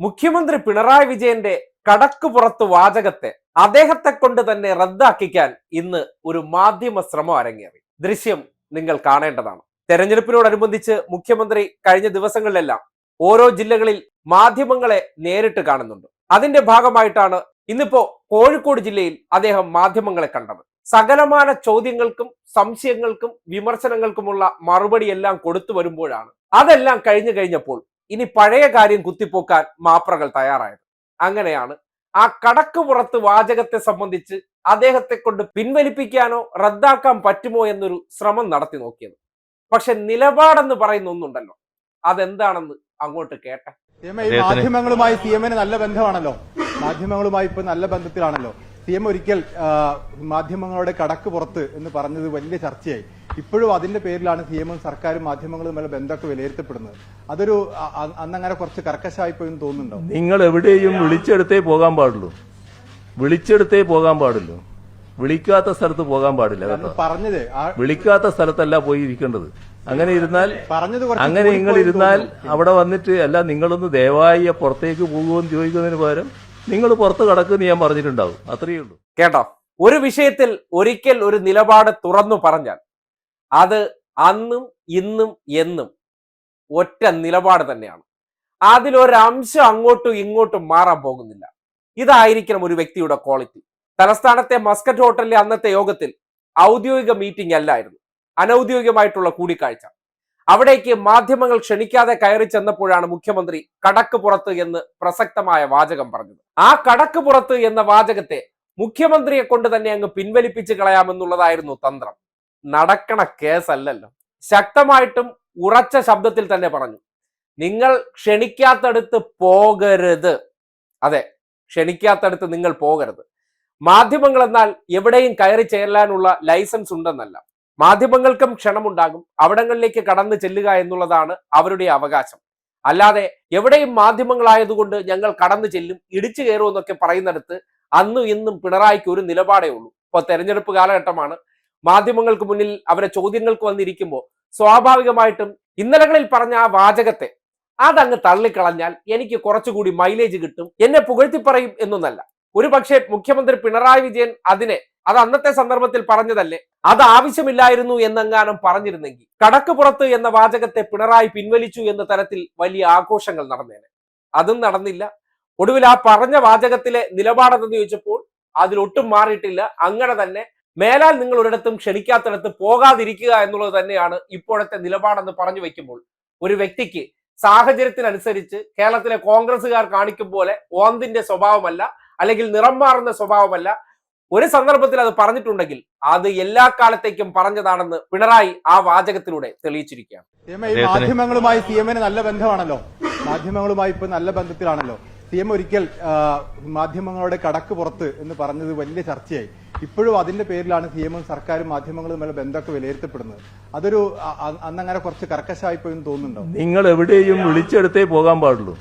മുഖ്യമന്ത്രി പിണറായി വിജയന്റെ കടക്കുപുറത്ത് വാചകത്തെ അദ്ദേഹത്തെ കൊണ്ട് തന്നെ റദ്ദാക്കിക്കാൻ ഇന്ന് ഒരു മാധ്യമ ശ്രമം അരങ്ങേറി. ദൃശ്യം നിങ്ങൾ കാണേണ്ടതാണ്. തെരഞ്ഞെടുപ്പിനോടനുബന്ധിച്ച് മുഖ്യമന്ത്രി കഴിഞ്ഞ ദിവസങ്ങളിലെല്ലാം ഓരോ ജില്ലകളിൽ മാധ്യമങ്ങളെ നേരിട്ട് കാണുന്നുണ്ട്. അതിന്റെ ഭാഗമായിട്ടാണ് ഇന്നിപ്പോ കോഴിക്കോട് ജില്ലയിൽ അദ്ദേഹം മാധ്യമങ്ങളെ കണ്ടത്. സകലമാന ചോദ്യങ്ങൾക്കും സംശയങ്ങൾക്കും വിമർശനങ്ങൾക്കുമുള്ള മറുപടിയെല്ലാം കൊടുത്തു വരുമ്പോഴാണ് അതെല്ലാം കഴിഞ്ഞു കഴിഞ്ഞപ്പോൾ ഇനി പഴയ കാര്യം കുത്തിപ്പോക്കാൻ മാപ്രകൾ തയ്യാറായത്. അങ്ങനെയാണ് ആ കടക്ക് പുറത്ത് വാചകത്തെ സംബന്ധിച്ച് അദ്ദേഹത്തെ കൊണ്ട് പിൻവലിപ്പിക്കാനോ റദ്ദാക്കാൻ പറ്റുമോ എന്നൊരു ശ്രമം നടത്തി നോക്കിയത്. പക്ഷെ നിലപാടെന്ന് പറയുന്ന ഒന്നുണ്ടല്ലോ. അതെന്താണെന്ന് അങ്ങോട്ട് കേട്ടെ. മാധ്യമങ്ങളുമായി സി എമ്മിന് നല്ല ബന്ധമാണല്ലോ. മാധ്യമങ്ങളുമായി ഇപ്പൊ നല്ല ബന്ധത്തിലാണല്ലോ. സി എം ഒരിക്കൽ മാധ്യമങ്ങളുടെ കടക്ക് പുറത്ത് എന്ന് പറഞ്ഞത് വലിയ ചർച്ചയായി. ഇപ്പോഴും അതിന്റെ പേരിലാണ് സി എമ്മും സർക്കാരും മാധ്യമങ്ങളും തമ്മിൽ ബന്ധമൊക്കെ വിലയിരുത്തപ്പെടുന്നത്. അതൊരു അന്നങ്ങനെ കുറച്ച് കർക്കശായിപ്പോയി പോയെന്ന് തോന്നുന്നുണ്ടോ? നിങ്ങൾ എവിടെയും വിളിച്ചെടുത്തേ പോകാൻ പാടുള്ളൂ. വിളിച്ചെടുത്തേ പോകാൻ പാടുള്ളൂ വിളിക്കാത്ത സ്ഥലത്ത് പോകാൻ പാടില്ല പറഞ്ഞത് വിളിക്കാത്ത സ്ഥലത്തല്ല പോയി ഇരിക്കേണ്ടത്. അങ്ങനെ ഇരുന്നാൽ അങ്ങനെ നിങ്ങൾ ഇരുന്നാൽ അവിടെ വന്നിട്ട് അല്ല നിങ്ങളൊന്ന് ദയവായി പുറത്തേക്ക് പോകുമെന്ന് ചോദിക്കുന്നതിന് പകരം നിങ്ങൾ പുറത്ത് കടക്കുമെന്ന് ഞാൻ പറഞ്ഞിട്ടുണ്ടാവും. അത്രയേ ഉള്ളൂ. കേട്ടോ? ഒരു വിഷയത്തിൽ ഒരിക്കൽ ഒരു നിലപാട് തുറന്നു പറഞ്ഞാൽ അത് അന്നും ഇന്നും എന്നും ഒറ്റ നിലപാട് തന്നെയാണ്. അതിലൊരംശം അങ്ങോട്ടും ഇങ്ങോട്ടും മാറാൻ പോകുന്നില്ല. ഇതായിരിക്കണം ഒരു വ്യക്തിയുടെ ക്വാളിറ്റി. തലസ്ഥാനത്തെ മസ്കറ്റ് ഹോട്ടലിലെ അന്നത്തെ യോഗത്തിൽ ഔദ്യോഗിക മീറ്റിംഗ് അല്ലായിരുന്നു. അനൌദ്യോഗികമായിട്ടുള്ള കൂടിക്കാഴ്ച. അവിടേക്ക് മാധ്യമങ്ങൾ ക്ഷണിക്കാതെ കയറി ചെന്നപ്പോഴാണ് മുഖ്യമന്ത്രി കടക്ക് പുറത്ത് എന്ന് പ്രസക്തമായ വാചകം പറഞ്ഞത്. ആ കടക്ക് പുറത്ത് എന്ന വാചകത്തെ മുഖ്യമന്ത്രിയെ കൊണ്ട് തന്നെ അങ്ങ് പിൻവലിപ്പിച്ച് കളയാമെന്നുള്ളതായിരുന്നു തന്ത്രം. നടക്കണ കേസല്ലല്ലോ. ശക്തമായിട്ടും ഉറച്ച ശബ്ദത്തിൽ തന്നെ പറഞ്ഞു. നിങ്ങൾ ക്ഷണിക്കാത്തടുത്ത് പോകരുത്. അതെ ക്ഷണിക്കാത്തടുത്ത് നിങ്ങൾ പോകരുത്. മാധ്യമങ്ങൾ എന്നാൽ എവിടെയും കയറി ചേരാനുള്ള ലൈസൻസ് ഉണ്ടെന്നല്ല. മാധ്യമങ്ങൾക്കും ക്ഷണമുണ്ടാകും. അവിടങ്ങളിലേക്ക് കടന്നു ചെല്ലുക എന്നുള്ളതാണ് അവരുടെ അവകാശം. അല്ലാതെ എവിടെയും മാധ്യമങ്ങളായതുകൊണ്ട് ഞങ്ങൾ കടന്നു ചെല്ലും ഇടിച്ചു കയറും എന്നൊക്കെ പറയുന്നിടത്ത് അന്നും ഇന്നും പിണറായിക്ക് ഒരു നിലപാടേ ഉള്ളൂ. ഇപ്പൊ തെരഞ്ഞെടുപ്പ് കാലഘട്ടമാണ്. മാധ്യമങ്ങൾക്ക് മുന്നിൽ അവരെ ചോദ്യങ്ങൾക്ക് വന്നിരിക്കുമ്പോൾ സ്വാഭാവികമായിട്ടും ഇന്നലകളിൽ പറഞ്ഞ ആ വാചകത്തെ അതങ്ങ് തള്ളിക്കളഞ്ഞാൽ എനിക്ക് കുറച്ചുകൂടി മൈലേജ് കിട്ടും എന്നെ പുകഴ്ത്തി പറയും എന്നൊന്നല്ല. ഒരു പക്ഷേ മുഖ്യമന്ത്രി പിണറായി വിജയൻ അതിനെ അത് അന്നത്തെ സന്ദർഭത്തിൽ പറഞ്ഞതല്ലേ? അത് ആവശ്യമില്ലായിരുന്നു എന്നെങ്ങാനും പറഞ്ഞിരുന്നെങ്കിൽ. കടക്ക് പുറത്ത് എന്ന വാചകത്തെ പിണറായി പിൻവലിച്ചു എന്ന തരത്തിൽ വലിയ ആഘോഷങ്ങൾ നടന്നേനെ. അതും നടന്നില്ല. ഒടുവിൽ ആ പറഞ്ഞ വാചകത്തിലെ നിലപാടെന്ന് ചോദിച്ചപ്പോൾ അതിലൊട്ടും മാറിയിട്ടില്ല. അങ്ങനെ തന്നെ മേലാൽ നിങ്ങൾ ഒരിടത്തും ക്ഷണിക്കാത്തിടത്ത് പോകാതിരിക്കുക എന്നുള്ളത് തന്നെയാണ് ഇപ്പോഴത്തെ നിലപാടെന്ന് പറഞ്ഞു വെക്കുമ്പോൾ ഒരു വ്യക്തിക്ക് സാഹചര്യത്തിനനുസരിച്ച് കേരളത്തിലെ കോൺഗ്രസുകാർ കാണിക്കും പോലെ ഓന്തിന്റെ സ്വഭാവമല്ല അല്ലെങ്കിൽ നിറം മാറുന്ന സ്വഭാവമല്ല. ഒരു സന്ദർഭത്തിൽ അത് പറഞ്ഞിട്ടുണ്ടെങ്കിൽ അത് എല്ലാ കാലത്തേക്കും പറഞ്ഞതാണെന്ന് പിണറായി ആ വാചകത്തിലൂടെ തെളിയിച്ചിരിക്കുകയാണ്. മാധ്യമങ്ങളുമായി സി എമ്മിന് നല്ല ബന്ധമാണല്ലോ. മാധ്യമങ്ങളുമായി ഇപ്പൊ നല്ല ബന്ധത്തിലാണല്ലോ. സി എം ഒരിക്കൽ മാധ്യമങ്ങളുടെ കടക്ക് പുറത്ത് എന്ന് പറഞ്ഞത് വലിയ ചർച്ചയായി. ഇപ്പോഴും അതിന്റെ പേരിലാണ് സി എമ്മും സർക്കാരും മാധ്യമങ്ങളും തമ്മിൽ ബന്ധമൊക്കെ വിലയിരുത്തപ്പെടുന്നത്. അതൊരു അന്നങ്ങനെ കുറച്ച് കർക്കശായിപ്പോയി പോയി തോന്നുന്നുണ്ടോ? നിങ്ങൾ എവിടെയും വിളിച്ചെടുത്തേ പോകാൻ പാടുള്ളൂ.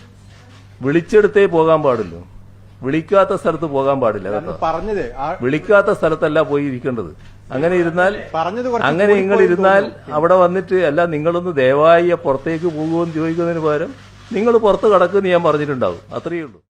വിളിച്ചെടുത്തേ പോകാൻ പാടുള്ളൂ. വിളിക്കാത്ത സ്ഥലത്ത് പോകാൻ പാടില്ല കേട്ടോ. പറഞ്ഞത്. വിളിക്കാത്ത സ്ഥലത്തല്ല പോയി ഇരിക്കേണ്ടത് അങ്ങനെ ഇരുന്നാൽ അങ്ങനെ നിങ്ങൾ ഇരുന്നാൽ അവിടെ വന്നിട്ട് അല്ല നിങ്ങളൊന്ന് ദയവായി പുറത്തേക്ക് പോകുമെന്ന് ചോദിക്കുന്നതിന് പകരം നിങ്ങൾ പുറത്ത് കടക്കുമെന്ന് ഞാൻ പറഞ്ഞിട്ടുണ്ടാവും. അത്രയേ ഉള്ളൂ.